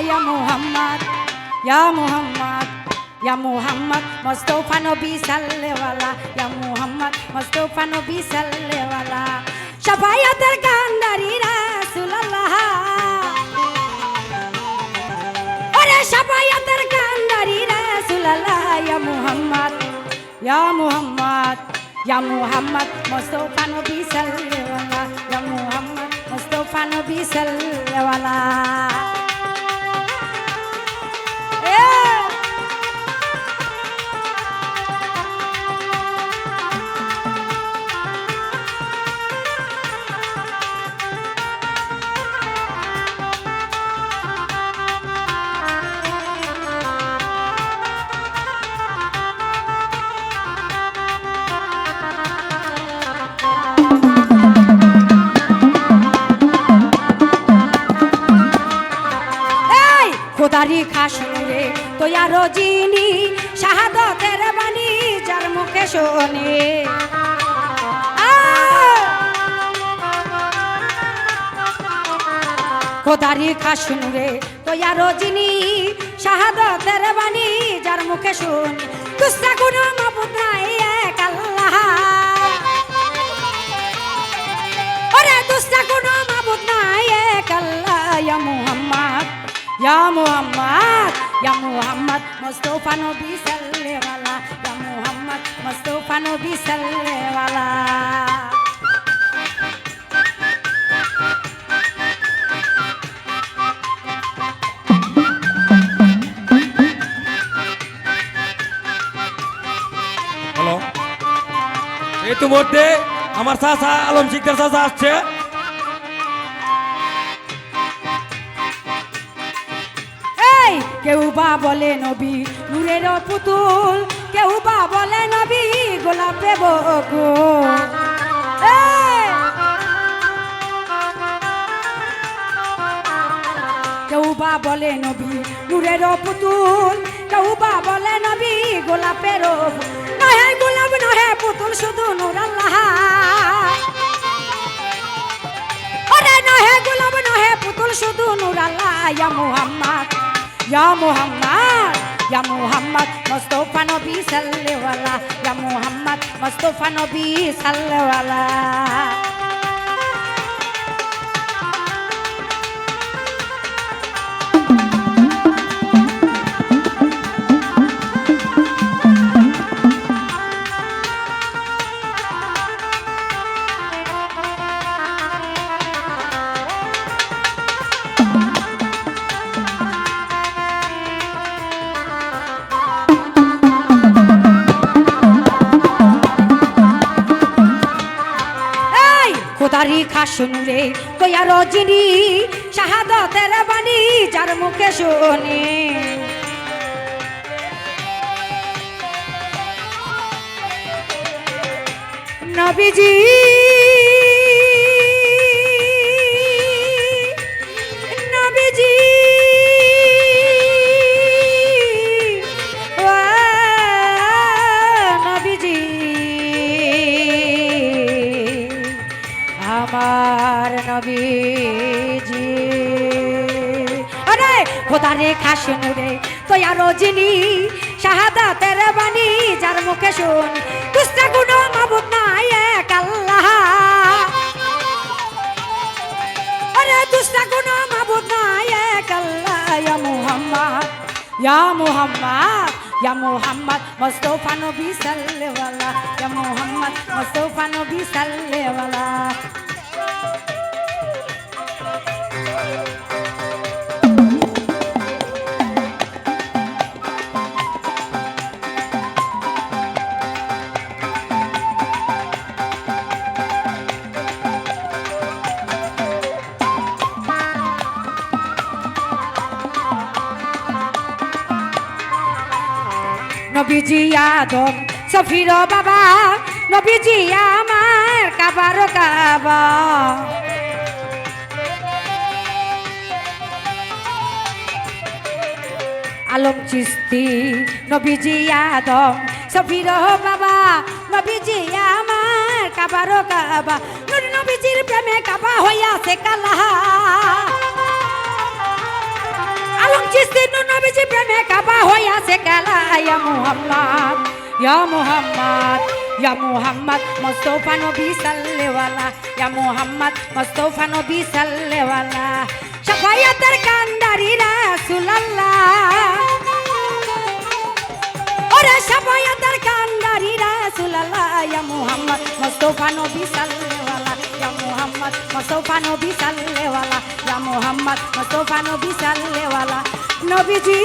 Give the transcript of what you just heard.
ইয়া মুহাম্মদ ইয়া মুহাম্মদ ইয়া মুহাম্মদ মুস্তাফা নবী সাল্লেওয়ালা ইয়া মুহাম্মদ মুস্তাফা নবী সাল্লেওয়ালা শাফায়াতের কান্দারি রাসূলুল্লাহ ওরে শাফায়াতের কান্দারি রাসূলুল্লাহ ইয়া মুহাম্মদ ইয়া মুহাম্মদ ইয়া মুহাম্মদ মুস্তাফা নবী সাল্লেওয়ালা ইয়া মুহাম্মদ মুস্তাফা নবী সাল্লেওয়ালা খোদারি খাসুরে তোয়া রজিনি শাহাদতের বাণী যার মুখে শোনে। খোদারি খাসুরে তোয়া রজিনি শাহাদতের বাণী যার মুখে শোনে। তুসা গুণ মুহাম্মদ মুস্তাফা নবী সাল্লেওয়ালা ইয়া মুহাম্মদ মুস্তাফা নবী সাল্লেওয়ালা এই তো মুহূর্তে আমার চাচা আলম শিকদার চাচা আসছে কেউ বা বলে নবী নূরের পুতুল, কেউ বা বলে নবী গোলাপে বকুল! কেউ বা বলে নবী নূরের পুতুল, কেউ বা বলে নবী গোলাপের গোলাপ নহে পুতুল, শুধু নূর আল্লাহ। নহে গোলাপ নহে পুতুল, শুধু নূর আল্লাহ ইয়া মুহাম্মদ ইয়া মুহাম্মদ ইয়া মুহাম্মদ মুস্তাফা নবী সাল্লাল্লাহু ইয়া মুহাম্মদ মুস্তাফা নবী সাল্লাল্লাহু এই খোদারি খাসনুরে কইয়া রজনী শাহাদতের বাণী যার মুখে শুনে। নবীজি আমার নবীজি। আরে, খোদারে খাসুন রে তোয়া রজনী শাহাদাতের বাণী যার মুখে শুন দুষ্টা গুণ মাবুদ নাই এক আল্লাহ। আরে দুষ্টা গুণ মাবুদ নাই এক আল্লাহ। ইয়া মুহাম্মদ ইয়া মুহাম্মদ ইয়া মুহাম্মদ, মুস্তাফা নবী সাল্লাল্লাহু ইয়া মুহাম্মদ, মুস্তাফা নবী সাল্লাল্লাহু নবীজি আদম সফির বাবা নবীজি আমার কাবার কাবা। আলম চিস্তি, নবীজি আদম, সফির বাবা, নবীজি আমার কাবার কাবা, নুর নবীজির প্রেমে কাবা হইয়াছে কালা। আলম চিস্তি নবীজি প্রেমে কাবা হইয়াছে খেলা ইয়া মুহাম্মদ ইয়া মুহাম্মদ ইয়া মুহাম্মদ, মুস্তাফা নবী সাল্লেওয়ালা ইয়া মুহাম্মদ, মুস্তাফা নবী সাল্লেওয়ালা শাফায়াতের কান্দারি রাসূলুল্লাহ ওরে শাফায়াতের কান্দারি রাসূলুল্লাহ ইয়া মুহাম্মদ মুস্তাফা নবী সাল্লেওয়ালা ইয়া মুহাম্মদ মুস্তাফা নবী সাল্লেওয়ালা ইয়া মুহাম্মদ মুস্তাফা নবী নবীজি নবীজি